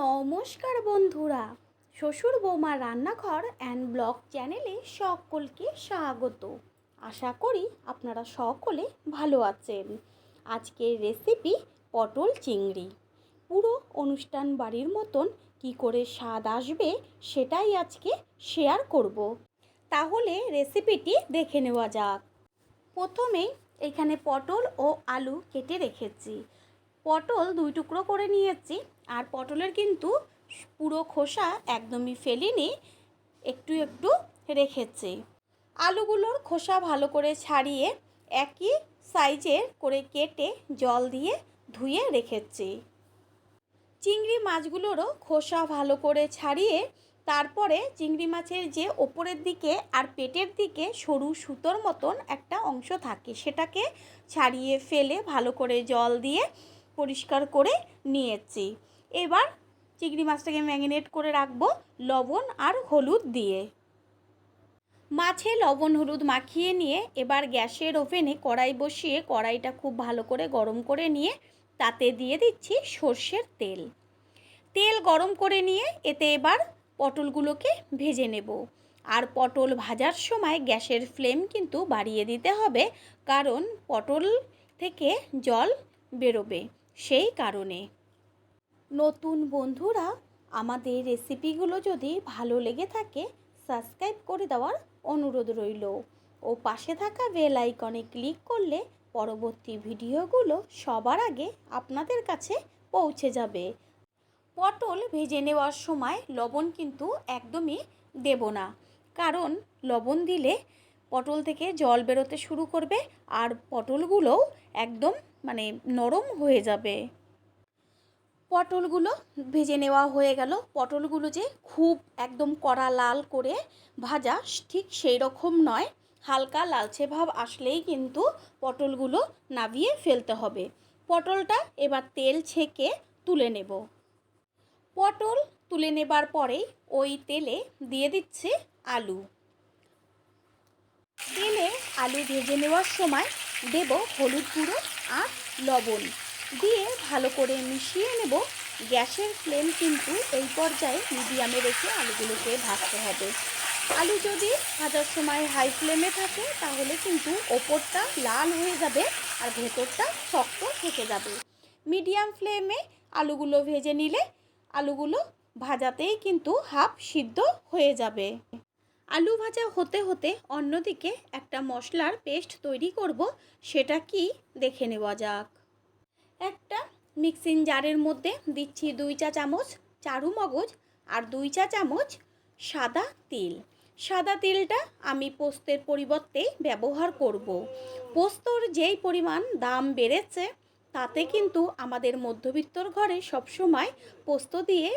নমস্কার বন্ধুরা, শ্বশুর বৌমা রান্নাঘর অ্যান্ড ব্লগ চ্যানেলে সকলকে স্বাগত। আশা করি আপনারা সকলে ভালো আছেন। আজকের রেসিপি পটল চিংড়ি। পুরো অনুষ্ঠান বাড়ির মতন কি করে স্বাদ আসবে সেটাই আজকে শেয়ার করব। তাহলে রেসিপিটি দেখে নেওয়া যাক। প্রথমেই এখানে পটল ও আলু কেটে রেখেছি। পটল দুই টুকরো করে নিয়েছি। আর পটলের কিন্তু পুরো খোসা একদমই ফেলিনি, একটু একটু রেখেছি। আলুগুলোর খোসা ভালো করে ছাড়িয়ে একই সাইজের করে কেটে জল দিয়ে ধুয়ে রেখেছি। চিংড়ি মাছগুলোরও খোসা ভালো করে ছাড়িয়ে তারপরে চিংড়ি মাছের যে ওপরের দিকে আর পেটের দিকে সরু সুতোর মতন একটা অংশ থাকে, সেটাকে ছাড়িয়ে ফেলে ভালো করে জল দিয়ে পরিষ্কার করে নিয়েছি। এবার চিংড়ি মাছটাকে ম্যারিনেট করে রাখব লবণ আর হলুদ দিয়ে। মাছে লবণ হলুদ মাখিয়ে নিয়ে এবার গ্যাসের ওভেনে কড়াই বসিয়ে কড়াইটা খুব ভালো করে গরম করে নিয়ে তাতে দিয়ে দিচ্ছি সর্ষের তেল। তেল গরম করে নিয়ে এতে এবার পটলগুলোকে ভেজে নেব। আর পটল ভাজার সময় গ্যাসের ফ্লেম কিন্তু বাড়িয়ে দিতে হবে, কারণ পটল থেকে জল বেরোবে সেই কারণে। নতুন বন্ধুরা, আমাদের রেসিপিগুলো যদি ভালো লেগে থাকে সাবস্ক্রাইব করে দেওয়ার অনুরোধ রইল। ও পাশে থাকা বেল আইকনে ক্লিক করলে পরবর্তী ভিডিওগুলো সবার আগে আপনাদের কাছে পৌঁছে যাবে। পটল ভেজে নেওয়ার সময় লবণ কিন্তু একদমই দেব না। কারণ লবণ দিলে পটল থেকে জল বেরোতে শুরু করবে আর পটলগুলোও একদম মানে নরম হয়ে যাবে। পটলগুলো ভেজে নেওয়া হয়ে গেল। পটলগুলো যে খুব একদম কড়া লাল করে ভাজা, ঠিক সেই রকম নয়। হালকা লালচে ভাব আসলেই কিন্তু পটলগুলো নাবিয়ে ফেলতে হবে। পটলটা এবার তেল ছেঁকে তুলে নেব। পটল তুলে নেবার পরেই ওই তেলে দিয়ে দিচ্ছে আলু। তেলে আলু ভেজে নেওয়ার সময় দেব হলুদ গুঁড়ো আর লবণ। দিয়ে ভালো করে মিশিয়ে নেব। গ্যাসের ফ্লেম কিন্তু এই পর্যায়ে মিডিয়ামে রেখে আলুগুলোকে ভাজতে হবে। আলু যদি ভাজার সময় হাই ফ্লেমে থাকে, তাহলে কিন্তু ওপরটা লাল হয়ে যাবে আর ভেতরটা শক্ত থেকে যাবে। মিডিয়াম ফ্লেমে আলুগুলো ভেজে নিলে আলুগুলো ভাজাতেই কিন্তু হাফ সিদ্ধ হয়ে যাবে। আলু ভাজা হতে হতে অন্যদিকে একটা মশলার পেস্ট তৈরি করব, সেটা কি দেখে নেওয়া যাক। একটা মিক্সিং জারের মধ্যে দিচ্ছি দুই চা চামচ চারু মগজ আর দুই চা চামচ সাদা তিল। সাদা তিলটা আমি পোস্তের পরিবর্তে ব্যবহার করব। পোস্তর যেই পরিমাণ দাম বেড়েছে, তাতে কিন্তু আমাদের মধ্যবিত্তর ঘরে সবসময় পোস্ত দিয়ে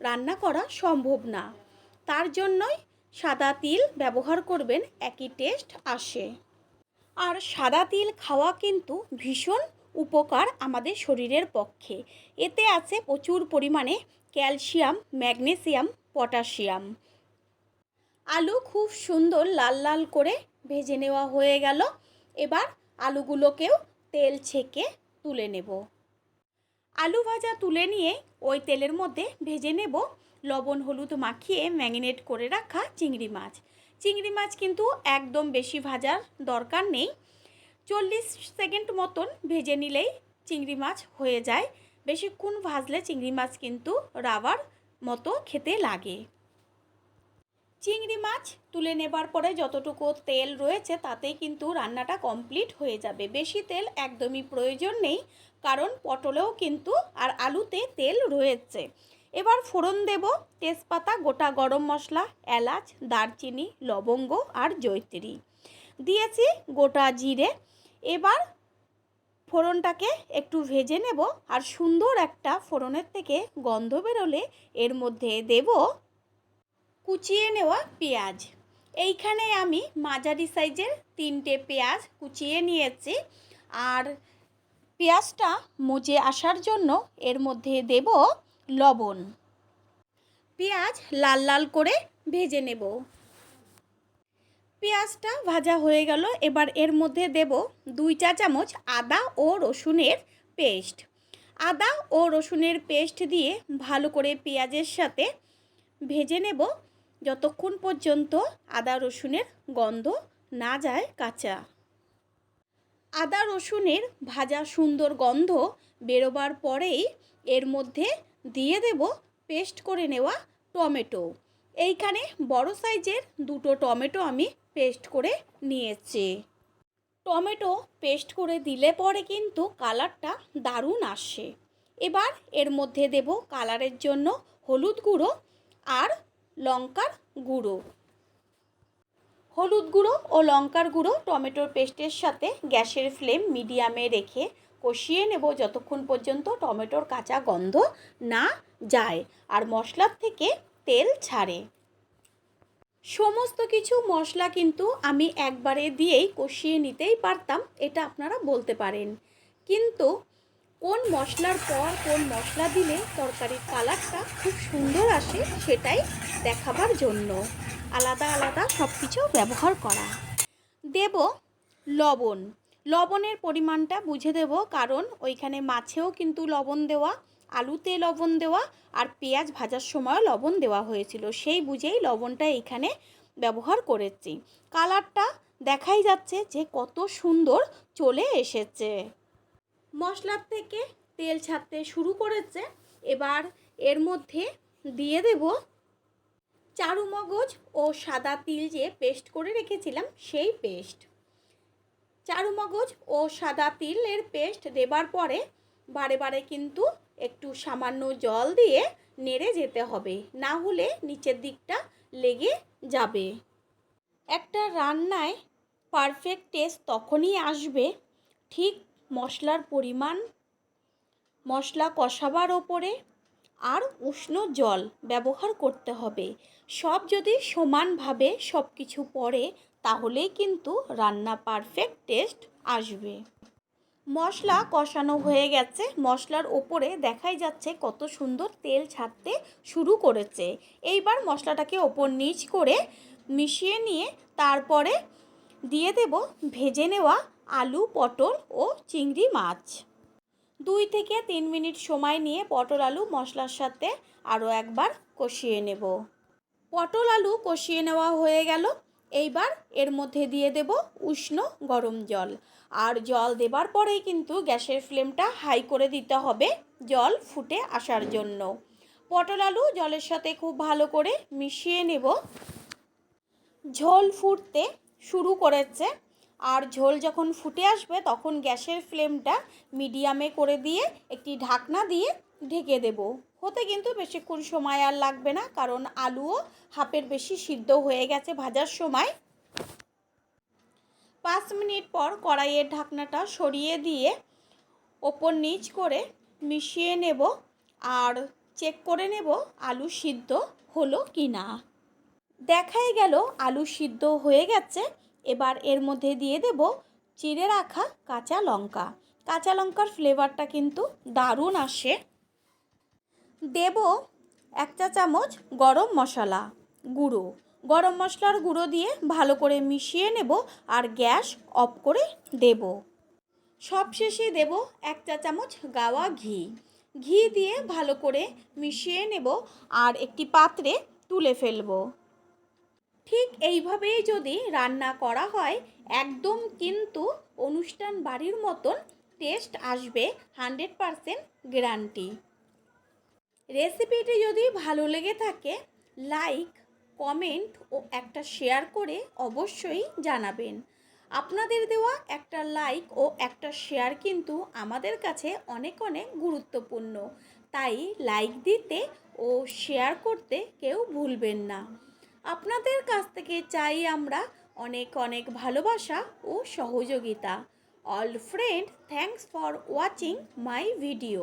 রান্না করা সম্ভব না। তার জন্যই সাদা তিল ব্যবহার করবেন, একই টেস্ট আসে। আর সাদা তিল খাওয়া কিন্তু ভীষণ উপকার আমাদের শরীরের পক্ষে। এতে আছে প্রচুর পরিমাণে ক্যালসিয়াম, ম্যাগনেসিয়াম, পটাশিয়াম। আলু খুব সুন্দর লাল লাল করে ভেজে নেওয়া হয়ে গেল। এবার আলুগুলোকেও তেল ছেঁকে তুলে নেব। আলু ভাজা তুলে নিয়ে ওই তেলের মধ্যে ভেজে নেব। লবণ, হলুদ মাখিয়ে ম্যারিনেট করে রাখা চিংড়ি মাছ। চিংড়ি মাছ কিন্তু একদম বেশি ভাজার দরকার নেই। চল্লিশ সেকেন্ড মতন ভেজে নিলেই চিংড়ি মাছ হয়ে যায়। বেশিক্ষণ ভাজলে চিংড়ি মাছ কিন্তু রাবার মতো খেতে লাগে। চিংড়ি মাছ তুলে নেবার পরে যতটুকু তেল রয়েছে তাতেই কিন্তু রান্নাটা কমপ্লিট হয়ে যাবে। বেশি তেল একদমই প্রয়োজন নেই, কারণ পটলেও কিন্তু আর আলুতে তেল রয়েছে। এবার ফোড়ন দেব তেজপাতা, গোটা গরম মশলা, এলাচ, দারচিনি, লবঙ্গ আর জৈত্রী দিয়েছি গোটা জিরে এবার ফোড়নটাকে একটু ভেজে নেব আর সুন্দর একটা ফোড়নের থেকে গন্ধ বেরোলে এর মধ্যে দেব কুচিয়ে নেওয়া পেঁয়াজ। এইখানে আমি মাঝারি সাইজের তিনটে পেঁয়াজ কুচিয়ে নিয়েছি আর পেঁয়াজটা মজে আসার জন্য এর মধ্যে দেব লবণ। পেঁয়াজ লাল লাল করে ভেজে নেব। পেঁয়াজটা ভাজা হয়ে গেল। এবার এর মধ্যে দেব দুই চা চামচ আদা ও রসুনের পেস্ট। আদা ও রসুনের পেস্ট দিয়ে ভালো করে পেঁয়াজের সাথে ভেজে নেব। যতক্ষণ পর্যন্ত আদা রসুনের গন্ধ না যায় কাঁচা। আদা রসুনের ভাজা সুন্দর গন্ধ বেরোবার পরেই এর মধ্যে দিয়ে দেব পেস্ট করে নেওয়া টমেটো। এইখানে বড় সাইজের দুটো টমেটো আমি পেস্ট করে নিয়েছি। টমেটো পেস্ট করে দিলে পরে কিন্তু কালারটা দারুণ আসে। এবার এর মধ্যে দেব কালারের জন্য হলুদ গুঁড়ো আর লঙ্কার গুঁড়ো। হলুদ গুঁড়ো ও লঙ্কার গুঁড়ো টমেটোর পেস্টের সাথে গ্যাসের ফ্লেম মিডিয়ামে রেখে কষিয়ে নেব যতক্ষণ পর্যন্ত টমেটোর কাঁচা গন্ধ না যায় আর মশলার থেকে তেল ছাড়ে। সমস্ত কিছু মশলা কিন্তু আমি একবারে দিয়েই কষিয়ে নিতেই পারতাম, এটা আপনারা বলতে পারেন। কিন্তু কোন মশলার পর কোন মশলা দিলে তরকারির কালারটা খুব সুন্দর আসে সেটাই দেখাবার জন্য। আলাদা আলাদা সব কিছু ব্যবহার করা। দেব লবণ। লবণের পরিমাণটা বুঝে দেব, কারণ ওইখানে মাছেও কিন্তু লবণ দেওয়া আলুতে লবণ দেওয়া আর পেঁয়াজ ভাজার সময় লবণ দেওয়া হয়েছিল। সেই বুঝেই লবণটা এইখানে ব্যবহার করেছি। কালারটা দেখাই যাচ্ছে যে কত সুন্দর চলে এসেছে। মশলার থেকে তেল ছাড়তে শুরু করেছে। এবার এর মধ্যে দিয়ে দেব চারু মগজ ও সাদা তিল যে পেস্ট করে রেখেছিলাম সেই পেস্ট। চারু মগজ ও সাদা তিলের পেস্ট দেবার পরে বারে বারে কিন্তু একটু সামান্য জল দিয়ে নেড়ে যেতে হবে। না হলে নিচের দিকটা লেগে যাবে। একটা রান্নায় পারফেক্ট টেস্ট তখনই আসবে। ঠিক মশলার পরিমাণ, মশলা কষাবার ওপরে আর উষ্ণ জল ব্যবহার করতে হবে। সব যদি সমানভাবে সব কিছু পড়ে তাহলেই কিন্তু রান্না পারফেক্ট টেস্ট আসবে। মশলা কষানো হয়ে গেছে। মশলার ওপরে দেখাই যাচ্ছে কত সুন্দর তেল ছাড়তে শুরু করেছে। এইবার মশলাটাকে ওপর নিচ করে মিশিয়ে নিয়ে তারপরে দিয়ে দেব ভেজে নেওয়া আলু, পটল ও চিংড়ি মাছ। দুই থেকে তিন মিনিট সময় নিয়ে পটল আলু মশলার সাথে আরও একবার কষিয়ে নেব। পটল আলু কষিয়ে নেওয়া হয়ে গেল। এইবার এর মধ্যে দিয়ে দেব উষ্ণ গরম জল। আর জল দেবার পরেই কিন্তু গ্যাসের ফ্লেমটা হাই করে দিতে হবে জল ফুটে আসার জন্য। পটল আলু জলের সাথে খুব ভালো করে মিশিয়ে নেব। ঝোল ফুটতে শুরু করেছে। আর ঝোল যখন ফুটে আসবে তখন গ্যাসের ফ্লেমটা মিডিয়ামে করে দিয়ে একটি ঢাকনা দিয়ে ঢেকে দেব। হতে কিন্তু বেশিক্ষণ সময় আর লাগবে না, কারণ আলুও হাফের বেশি সিদ্ধ হয়ে গেছে ভাজার সময়। পাঁচ মিনিট পর কড়াইয়ের ঢাকনাটা সরিয়ে দিয়ে ওপর নিচ করে মিশিয়ে নেব আর চেক করে নেব আলু সিদ্ধ হলো কি না। দেখাই গেল আলু সিদ্ধ হয়ে গেছে, এবার এর মধ্যে দিয়ে দেব চিড়ে রাখা কাঁচা লঙ্কা। কাঁচা লঙ্কার ফ্লেভারটা কিন্তু দারুণ আসে। দেব এক চা চামচ গরম মশলা গুঁড়ো। গরম মশলার গুঁড়ো দিয়ে ভালো করে মিশিয়ে নেব আর গ্যাস অফ করে দেব। সবশেষে দেব এক চা চামচ গাওয়া ঘি। ঘি দিয়ে ভালো করে মিশিয়ে নেব আর একটি পাত্রে তুলে ফেলব। ঠিক এইভাবেই যদি রান্না করা হয়, একদম কিন্তু অনুষ্ঠান বাড়ির মতন টেস্ট আসবে, হান্ড্রেড পারসেন্ট গ্যারান্টি। রেসিপিটি যদি ভালো লেগে থাকে, লাইক, কমেন্ট ও একটা শেয়ার করে অবশ্যই জানাবেন। আপনাদের দেওয়া একটা লাইক ও একটা শেয়ার কিন্তু আমাদের কাছে অনেক অনেক গুরুত্বপূর্ণ। তাই লাইক দিতে ও শেয়ার করতে কেউ ভুলবেন না। আপনাদের কাছ থেকে চাই আমরা অনেক অনেক ভালোবাসা ও সহযোগিতা। All friend thanks for watching my video